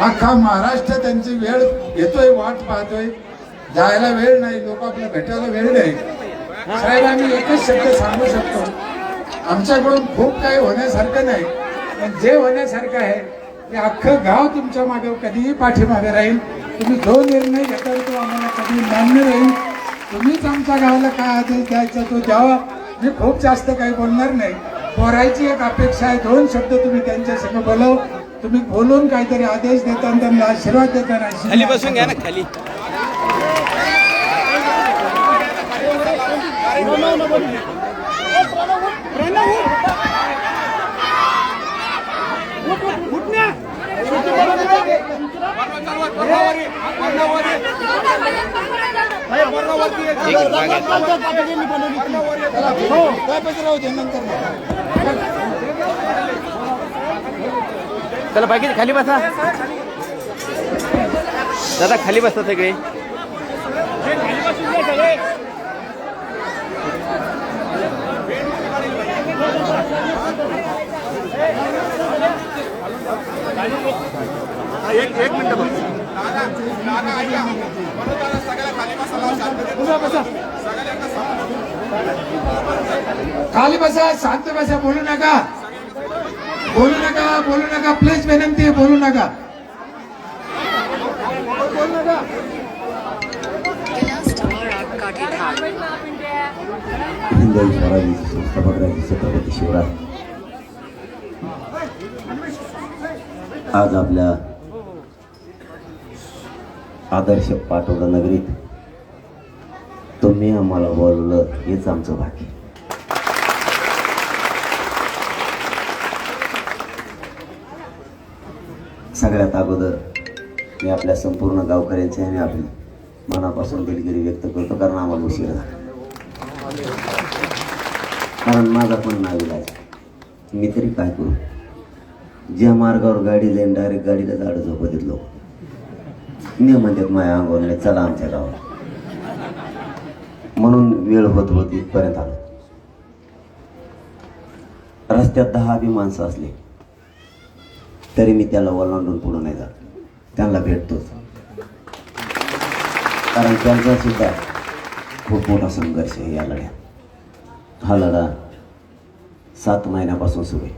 अख्खा महाराष्ट्र त्यांची वेळ येतोय वाट पाहतोय. जायला वेळ नाही लोक आपल्या भेटायला वेळ नाही. साहेब आम्ही एकच शब्द सांगू शकतो. आमच्याकडून खूप काही होण्यासारखं नाही पण जे होण्यासारखं आहे ते अख्खं गाव तुमच्या मागे कधीही पाठीमागे राहील. तुम्ही जो निर्णय घेताल तो आम्हाला कधी मान्य राहील. तुम्हीच आमच्या गावाला काय आदेश द्यायचा तो द्यावा. मी खूप जास्त काही बोलणार नाही. पोरायची एक अपेक्षा आहे दोन शब्द तुम्ही त्यांच्या बोलव. तुम्ही बोलून काहीतरी आदेश देताना त्यांना आशीर्वाद देताना खाली बसून घ्या ना खाली. एक मागे. चला बाकी खाली बसा. दादा खाली बसता सगळे. खाली बसा शांत बसा बोलू नका. बोलू नका बोलू नका. प्लीज विनंती आहे बोलू नका. हिंदवी स्वराज्याचे संस्थापक छत्रपती शिवराय. आज आपल्या आदर्श पाटोदा नगरीत तुम्ही आम्हाला बोलवलं हेच आमचं भाग्य. सगळ्यात अगोदर मी आपल्या संपूर्ण गावकऱ्यांचे आणि आपली मनापासून दिलगिरी व्यक्त करतो कारण आम्हाला उशीर झाला. कारण माझा पण नाविलाज मी तरी काय करू? ज्या मार्गावर गाडी जाईन डायरेक्ट गाडीला झाडं झोपत लोक. मी म्हणजे माझ्या अंगोरले चला आमच्या गावात म्हणून वेळ होत होत इथपर्यंत आलो. रस्त्यात दहा बी माणसं असली तरी मी त्याला ओलांडून पुढं नाही जात. त्यांना भेटतोच. कारण त्यांचा सुद्धा खूप मोठा संघर्ष आहे या लढ्यात. हा लढा सात महिन्यापासून सुरू आहे.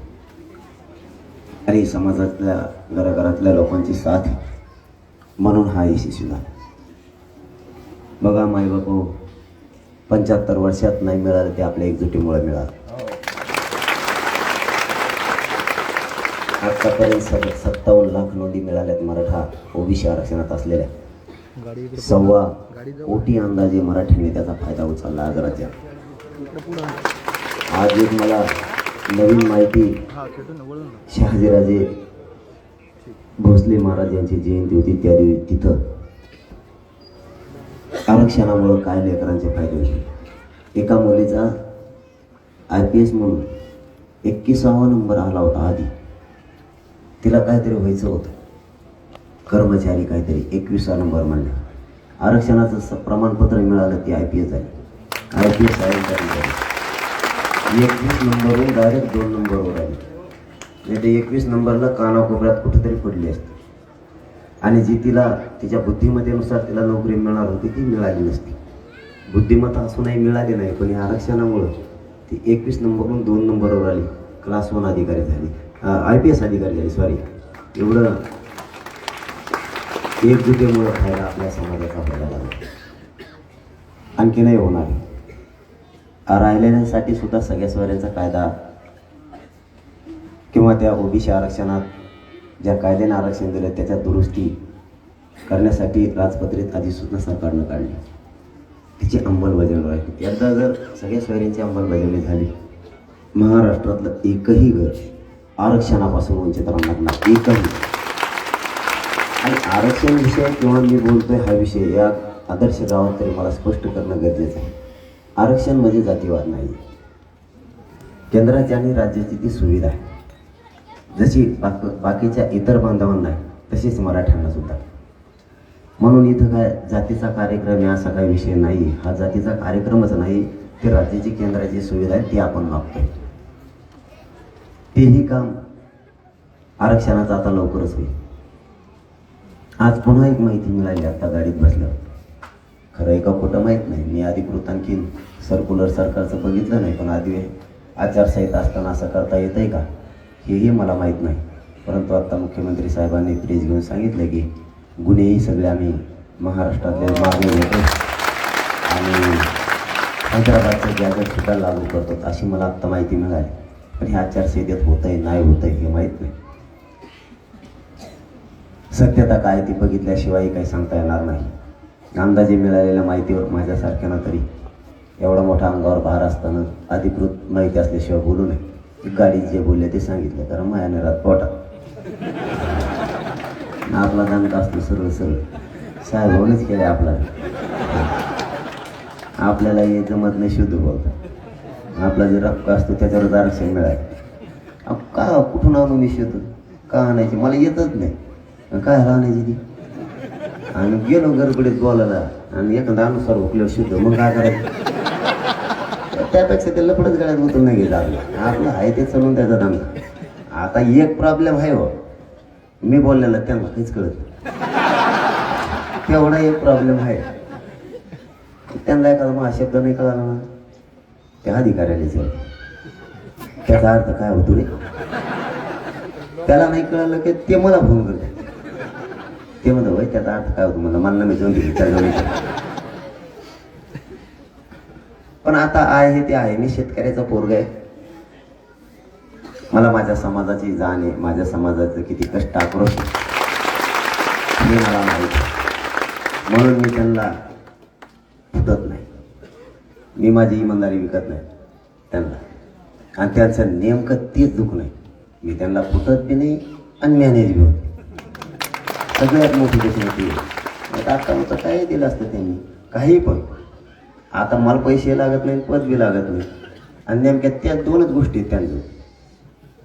आणि समाजातल्या घराघरातल्या लोकांची साथ म्हणून हा यशस्वी झाला. बघा माई बापू पंच्याहत्तर वर्षात नाही मिळालं ते आपल्या एकजुटीमुळे मिळालं. आतापर्यंत सत सत्तावन्न लाख नोंदी मिळाल्यात मराठा ओबीसी आरक्षणात असलेल्या. सव्वा कोटी अंदाजे मराठ्यांनी त्याचा फायदा उचलला आज राज्यात. आज एक मला नवीन माहिती. शहाजीराजे भोसले महाराज यांची जयंती होती त्या दिवशी तिथं. आरक्षणामुळं काय लेकरांचे फायदे होते एका मुलीचा आय पी एस म्हणून एकविसावा नंबर आला होता आधी. तिला काहीतरी व्हायचं होतं. कर्मचारी काहीतरी एकविसा नंबर म्हणले. आरक्षणाचं प्रमाणपत्र मिळालं ती आय पी एस झाली. आय पी एस आय झाली एकवीस नंबरवरून डायरेक्ट दोन नंबरवर आली. नाही तर एकवीस नंबरला कानाकोपऱ्यात कुठेतरी पडली असते. आणि जी तिला तिच्या बुद्धिमत्तेनुसार तिला नोकरी मिळणार होती ती मिळाली नसती. बुद्धिमत्ता असूनही मिळाली नाही पण या आरक्षणामुळं ती एकवीस नंबरवरून दोन नंबरवर आली. क्लास वन अधिकारी झाली. आय पी एस अधिकारी झाली सॉरी एवढं एकजुटीमुळं फायदा आपल्या समाजाचा व्हायला लागला. आणखी नाही होणार. राहिलेल्यांसाठी सुद्धा सगळ्या स्वाऱ्यांचा कायदा किंवा त्या ओबीसी आरक्षणात ज्या कायद्याने आरक्षण दिलं त्याच्या दुरुस्ती करण्यासाठी राजपत्रित अधिसूचना सरकारनं काढली. तिची अंमलबजावणी राहिली एकदा जर सगळ्या सोयऱ्यांची अंमलबजावणी झाली महाराष्ट्रातलं एकही घर आरक्षणापासून वंचित राहणार नाही. एकही. आणि आरक्षण विषय किंवा मी बोलतोय हा विषय या आदर्श गावात तरी मला स्पष्ट करणं गरजेचं आहे. आरक्षण म्हणजे जातीवाद नाही. केंद्राची आणि राज्याची ती सुविधा आहे. जशी बाक बाकीच्या इतर बांधवांना आहे तशीच मराठ्यांना सुद्धा. म्हणून इथं काय जातीचा कार्यक्रम या असा काही विषय नाही हा जातीचा कार्यक्रमच नाही ते राज्याची केंद्राची सुविधा आहे ती आपण मागतोय. तेही काम आरक्षणाचं आता लवकरच होईल. आज पुन्हा एक माहिती मिळाली आता गाडीत बसल्यावर. खरं आहे का खोटं माहीत नाही. मी अधिकृत कृतांकिन सर्क्युलर सरकारचं बघितलं नाही पण आधी आचारसंहिता असताना असं करता येतं आहे का? हेही मला माहीत नाही. परंतु आत्ता मुख्यमंत्री साहेबांनी प्रेस घेऊन सांगितलं की गुन्हेही सगळे आम्ही महाराष्ट्रातले मागे घेतो आणि हैदराबादचं गॅजेट सुद्धा लागू करतो अशी मला आत्ता माहिती मिळाली. पण हे आचारसंहितेत होतं आहे नाही होत आहे हे माहीत नाही. सत्यता काय ती बघितल्याशिवाय काही सांगता येणार नाही. अंदाजे मिळालेल्या माहितीवर माझ्यासारख्यानं तरी एवढा मोठा अंगावर भार असताना अधिकृत माहिती असल्याशिवाय बोलू नये. गाडी जे बोलले ते सांगितलं कारण मायाने रात पोटात. आपला दणका असतो सरळ सरळ. साहेबांनीच केलं आपला आपल्याला हे जमत नाही शुद्ध बोलतात. आपला जे रक्क असतो त्याच्यावरच आरक्षण मिळालं. का कुठून आणू मी शुद्ध का आणायची? मला येतच नाही. काय आणायची ती? आणि गेलो गरबडीत बोलायला आणि एखादा अनुसार हुकलं शुद्ध. मग काय करायचं? त्यापेक्षा ते लपडच गाड्यात उतरून नाही गेलं आपलं. आपलं आहे ते चालून त्याचा दंगा आता एक प्रॉब्लेम आहे हो. मी बोललेला त्यांना काहीच कळत नाही. तेवढा एक प्रॉब्लेम आहे. त्यांना एखादा मग शब्द नाही कळाला ना. त्या अधिकाऱ्याला विचार. त्याचा अर्थ काय होतो रे? त्याला नाही कळालं की ते मला फोन करते. ते म्हणतो भाई त्याचा अर्थ काय होतो? मला मला मी जाऊन दिली पण आता आहे ते आहे. मी शेतकऱ्याचा पोरग आहे. मला माझ्या समाजाची जाण आहे. माझ्या समाजाचं किती कष्ट आक्रोश मी हे मला माहीत म्हणून मी त्यांना मी माझी इमानदारी विकत नाही. त्यांना. आणि त्यांचं नेमकं तेच दुःख नाही मी त्यांना फुटत बी नाही आणि मॅनेज बी होत सगळ्यात मोठी गोष्ट होती आता होतं काय दिलं असतं त्यांनी? काही पण. आता मला पैसे लागत नाही पद बी लागत नाही आणि नेमक्या त्या दोनच गोष्टी आहेत त्यांच्या.